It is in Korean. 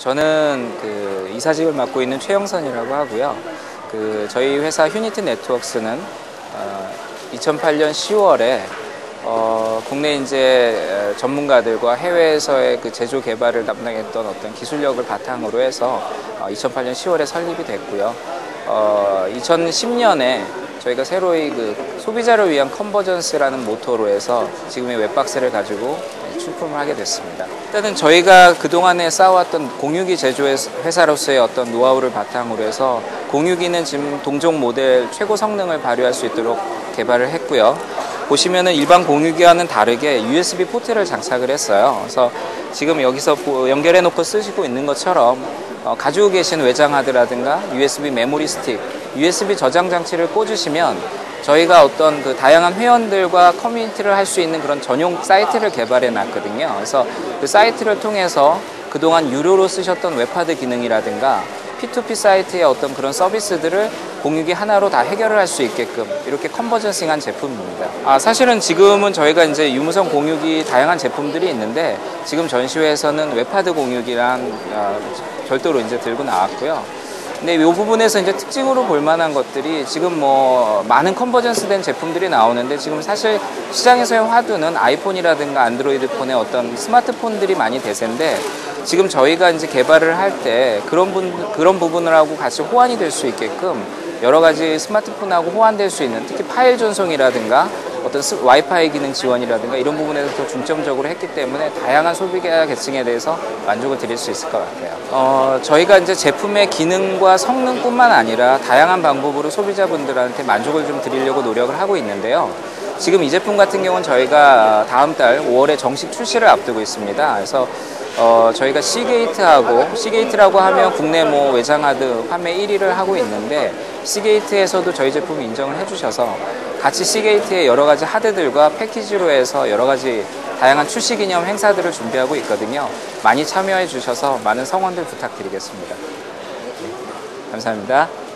저는 그 이사직을 맡고 있는 최영선이라고 하고요. 그 저희 회사 휴니트 네트워크스는 어, 2008년 10월에 어, 국내 이제 전문가들과 해외에서의 그 제조 개발을 담당했던 어떤 기술력을 바탕으로 해서 어, 2008년 10월에 설립이 됐고요. 어, 2010년에 저희가 새로이 그 소비자를 위한 컨버전스라는 모토로 해서 지금의 웹박스를 가지고 출품을 하게 됐습니다. 일단은 저희가 그동안에 쌓아왔던 공유기 제조 회사로서의 어떤 노하우를 바탕으로 해서 공유기는 지금 동종 모델 최고 성능을 발휘할 수 있도록 개발을 했고요. 보시면은 일반 공유기와는 다르게 USB 포트를 장착을 했어요. 그래서 지금 여기서 연결해 놓고 쓰시고 있는 것처럼 어, 가지고 계신 외장 하드라든가 USB 메모리 스틱, USB 저장 장치를 꽂으시면 저희가 어떤 그 다양한 회원들과 커뮤니티를 할 수 있는 그런 전용 사이트를 개발해 놨거든요. 그래서 그 사이트를 통해서 그동안 유료로 쓰셨던 웹하드 기능이라든가 P2P 사이트의 어떤 그런 서비스들을 공유기 하나로 다 해결을 할 수 있게끔 이렇게 컨버전싱한 제품입니다. 아, 사실은 지금은 저희가 이제 유무선 공유기 다양한 제품들이 있는데 지금 전시회에서는 웹하드 공유기랑 아, 별도로 이제 들고 나왔고요. 근데 이 부분에서 이제 특징으로 볼 만한 것들이 지금 뭐 많은 컨버전스 된 제품들이 나오는데 지금 사실 시장에서의 화두는 아이폰이라든가 안드로이드 폰의 어떤 스마트폰들이 많이 대세인데 지금 저희가 이제 개발을 할 때 그런 분 그런 부분을하고 같이 호환이 될 수 있게끔 여러 가지 스마트폰하고 호환될 수 있는 특히 파일 전송이라든가 어떤 와이파이 기능 지원이라든가 이런 부분에서 더 중점적으로 했기 때문에 다양한 소비자 계층에 대해서 만족을 드릴 수 있을 것 같아요. 어, 저희가 이제 제품의 기능과 성능뿐만 아니라 다양한 방법으로 소비자분들한테 만족을 좀 드리려고 노력을 하고 있는데요. 지금 이 제품 같은 경우는 저희가 다음 달 5월에 정식 출시를 앞두고 있습니다. 그래서 어, 저희가 시게이트하고 시게이트라고 하면 국내 뭐 외장하드 판매 1위를 하고 있는데 시게이트에서도 저희 제품 인정을 해주셔서 같이 시게이트의 여러 가지 하드들과 패키지로 해서 여러 가지 다양한 출시 기념 행사들을 준비하고 있거든요. 많이 참여해 주셔서 많은 성원들 부탁드리겠습니다. 네, 감사합니다.